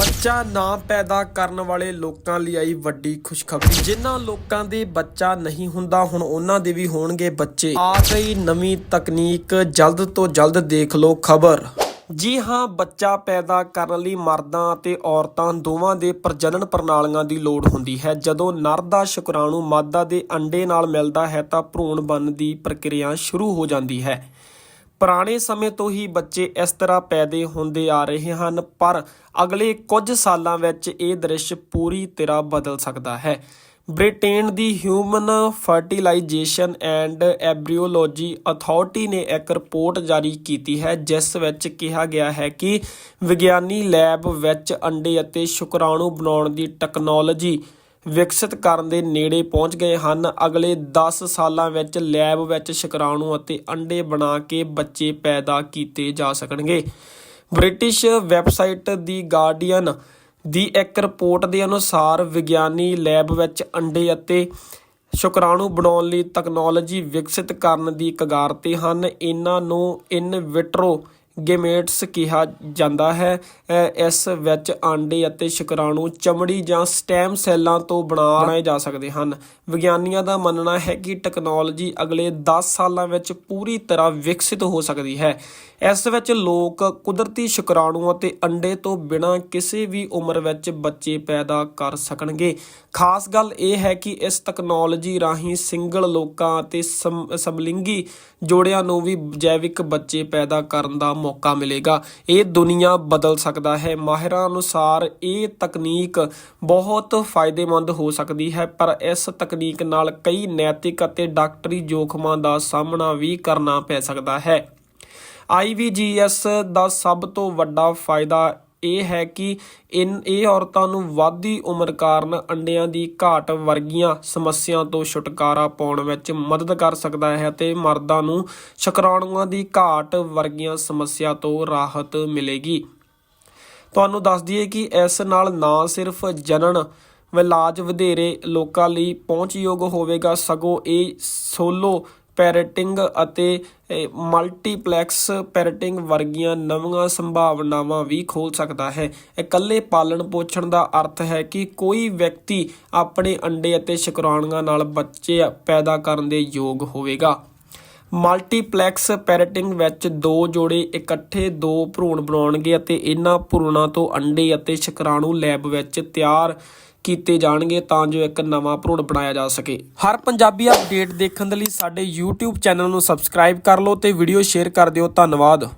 ਬੱਚਾ ਨਾ ਪੈਦਾ ਕਰਨ ਵਾਲੇ ਲੋਕਾਂ ਲਈ ਆਈ ਵੱਡੀ ਖੁਸ਼ਖਬਰੀ। ਜਿਨ੍ਹਾਂ ਲੋਕਾਂ ਦੇ ਬੱਚਾ ਨਹੀਂ ਹੁੰਦਾ, ਹੁਣ ਉਹਨਾਂ ਦੇ ਵੀ ਹੋਣਗੇ ਬੱਚੇ। ਆ ਗਈ ਨਵੀਂ ਤਕਨੀਕ, ਜਲਦ ਤੋਂ ਜਲਦ ਦੇਖ ਲਓ ਖਬਰ। ਜੀ ਹਾਂ, ਬੱਚਾ ਪੈਦਾ ਕਰਨ ਲਈ ਮਰਦਾਂ ਅਤੇ ਔਰਤਾਂ ਦੋਵਾਂ ਦੇ ਪ੍ਰਜਨਨ ਪ੍ਰਣਾਲੀਆਂ ਦੀ ਲੋੜ ਹੁੰਦੀ ਹੈ। ਜਦੋਂ ਨਰ ਦਾ ਸ਼ੁਕਰਾਣੂ ਮਾਦਾ ਦੇ ਅੰਡੇ ਨਾਲ ਮਿਲਦਾ ਹੈ, ਤਾਂ ਭਰੂਣ ਬਣਨ ਦੀ ਪ੍ਰਕਿਰਿਆ ਸ਼ੁਰੂ ਹੋ ਜਾਂਦੀ ਹੈ। ਪੁਰਾਣੇ ਸਮੇਂ ਤੋਂ ਹੀ ਬੱਚੇ ਇਸ ਤਰ੍ਹਾਂ ਪੈਦੇ ਹੁੰਦੇ ਆ ਰਹੇ ਹਨ, ਪਰ ਅਗਲੇ ਕੁਝ ਸਾਲਾਂ ਵਿੱਚ ਇਹ ਦ੍ਰਿਸ਼ ਪੂਰੀ ਤਰ੍ਹਾਂ ਬਦਲ ਸਕਦਾ ਹੈ। Britain the human fertilisation and embryology authority ਨੇ ਇੱਕ ਰਿਪੋਰਟ ਜਾਰੀ ਕੀਤੀ ਹੈ, ਜਿਸ ਵਿੱਚ ਕਿਹਾ ਗਿਆ ਹੈ ਕਿ ਵਿਗਿਆਨੀ ਲੈਬ ਵਿੱਚ ਅੰਡੇ ਅਤੇ ਸ਼ੁਕਰਾਣੂ ਬਣਾਉਣ ਦੀ ਟੈਕਨੋਲੋਜੀ ਵਿਕਸਿਤ ਕਰਨ ਦੇ ਨੇੜੇ ਪਹੁੰਚ ਗਏ ਹਨ। ਅਗਲੇ 10 ਸਾਲਾਂ ਵਿੱਚ ਲੈਬ ਵਿੱਚ ਸ਼ੁਕਰਾਣੂ ਅਤੇ ਅੰਡੇ ਬਣਾ ਕੇ ਬੱਚੇ ਪੈਦਾ ਕੀਤੇ ਜਾ ਸਕਣਗੇ। ਬ੍ਰਿਟਿਸ਼ ਵੈਬਸਾਈਟ ਦੀ ਗਾਰਡੀਅਨ ਦੀ ਇੱਕ ਰਿਪੋਰਟ ਦੇ ਅਨੁਸਾਰ ਵਿਗਿਆਨੀ ਲੈਬ ਵਿੱਚ ਅੰਡੇ ਅਤੇ ਸ਼ੁਕਰਾਣੂ ਬਣਾਉਣ ਲਈ ਤਕਨਾਲੋਜੀ ਵਿਕਸਿਤ ਕਰਨ ਦੀ ਕਗਾਰ ਤੇ ਹਨ। ਇਹਨਾਂ ਨੂੰ ਇਨ ਵਿਟਰੋ ਗੇਮੇਟਸ ਕਿਹਾ ਜਾਂਦਾ ਹੈ। ਇਸ ਵਿੱਚ ਆਂਡੇ ਅਤੇ ਸ਼ੁਕਰਾਣੂ, ਚਮੜੀ ਜਾਂ ਸਟੈਮ ਸੈੱਲਾਂ ਤੋਂ ਬਣਾਏ ਜਾ ਸਕਦੇ ਹਨ। ਵਿਗਿਆਨੀਆਂ ਦਾ ਮੰਨਣਾ ਹੈ ਕਿ ਟੈਕਨੋਲੋਜੀ ਅਗਲੇ 10 ਸਾਲਾਂ ਵਿੱਚ ਪੂਰੀ ਤਰ੍ਹਾਂ ਵਿਕਸਿਤ ਹੋ ਸਕਦੀ ਹੈ। ਇਸ ਵਿੱਚ ਲੋਕ ਕੁਦਰਤੀ ਸ਼ੁਕਰਾਣੂ ਅਤੇ ਅੰਡੇ ਤੋਂ ਬਿਨਾਂ ਕਿਸੇ ਵੀ ਉਮਰ ਵਿੱਚ ਬੱਚੇ ਪੈਦਾ ਕਰ ਸਕਣਗੇ। ਖਾਸ ਗੱਲ ਇਹ ਹੈ ਕਿ ਇਸ ਟੈਕਨੋਲੋਜੀ ਰਾਹੀਂ ਸਿੰਗਲ ਲੋਕਾਂ ਅਤੇ ਸਮਲਿੰਗੀ ਜੋੜਿਆਂ ਨੂੰ ਵੀ ਜੈਵਿਕ ਬੱਚੇ ਪੈਦਾ ਕਰਨ ਦਾ ਮੌਕਾ ਮਿਲੇਗਾ। ਇਹ ਦੁਨੀਆ ਬਦਲ ਸਕਦਾ ਹੈ। ਮਾਹਿਰਾਂ ਅਨੁਸਾਰ ਇਹ ਤਕਨੀਕ ਬਹੁਤ ਫਾਇਦੇਮੰਦ ਹੋ ਸਕਦੀ ਹੈ, ਪਰ ਇਸ ਤਕਨੀਕ ਨਾਲ ਕਈ ਨੈਤਿਕ ਅਤੇ ਡਾਕਟਰੀ ਜੋਖਮਾਂ ਦਾ ਸਾਹਮਣਾ ਵੀ ਕਰਨਾ ਪੈ ਸਕਦਾ ਹੈ। IVGS ਦਾ ਸਭ ਤੋਂ ਵੱਡਾ ਫਾਇਦਾ ਇਹ ਹੈ ਕਿ ਇਨ, ਇਹ ਔਰਤਾਂ ਨੂੰ ਵਾਧੀ ਉਮਰ ਕਾਰਨ ਅੰਡਿਆਂ ਦੀ ਘਾਟ ਵਰਗੀਆਂ ਸਮੱਸਿਆਵਾਂ ਤੋਂ ਛੁਟਕਾਰਾ ਪਾਉਣ ਵਿੱਚ ਮਦਦ ਕਰ ਸਕਦਾ ਹੈ ਅਤੇ ਮਰਦਾਂ ਨੂੰ ਸ਼ੁਕਰਾਣੂਆਂ ਦੀ ਘਾਟ ਵਰਗੀਆਂ ਸਮੱਸਿਆ ਤੋਂ ਰਾਹਤ ਮਿਲੇਗੀ। ਤੁਹਾਨੂੰ ਦੱਸ ਦਈਏ ਕਿ ਇਸ ਨਾਲ ਨਾ ਸਿਰਫ ਜਨਨ ਇਲਾਜ ਵਧੇਰੇ ਲੋਕਾਂ ਲਈ ਪਹੁੰਚਯੋਗ ਹੋਵੇਗਾ, ਸਗੋਂ ਇਹ ਸੋਲੋ ਪੈਰਟਿੰਗ ਅਤੇ ਮਲਟੀਪਲੈਕਸ ਪੈਰਟਿੰਗ ਵਰਗੀਆਂ ਨਵੀਆਂ ਸੰਭਾਵਨਾਵਾਂ ਵੀ ਖੋਲ ਸਕਦਾ ਹੈ। ਇਕੱਲੇ ਪਾਲਣ ਪੋਸ਼ਣ ਦਾ ਅਰਥ ਹੈ ਕਿ ਕੋਈ ਵਿਅਕਤੀ ਆਪਣੇ ਅੰਡੇ ਅਤੇ ਸ਼ੁਕਰਾਣੂਆਂ ਨਾਲ ਬੱਚੇ ਪੈਦਾ ਕਰਨ ਦੇ ਯੋਗ ਹੋਵੇਗਾ। ਮਲਟੀਪਲੈਕਸ ਪੈਰਟਿੰਗ ਵਿੱਚ ਦੋ ਜੋੜੇ ਇਕੱਠੇ ਦੋ ਭਰੂਣ ਬਣਾਉਣਗੇ ਅਤੇ ਇਹਨਾਂ ਭਰੂਣਾਂ ਤੋਂ ਅੰਡੇ ਅਤੇ ਸ਼ੁਕਰਾਣੂ ਲੈਬ ਵਿੱਚ ਤਿਆਰ ਕੀਤੇ ਜਾਣਗੇ ਤਾਂ ਜੋ ਇੱਕ ਨਵਾਂ ਭਰੂਣ ਬਣਾਇਆ ਜਾ ਸਕੇ। ਹਰ ਪੰਜਾਬੀ ਅਪਡੇਟ ਦੇਖਣ ਦੇ ਲਈ ਸਾਡੇ YouTube ਚੈਨਲ ਨੂੰ ਸਬਸਕ੍ਰਾਈਬ ਕਰ ਲਓ ਤੇ ਵੀਡੀਓ ਸ਼ੇਅਰ ਕਰ ਦਿਓ। ਧੰਨਵਾਦ।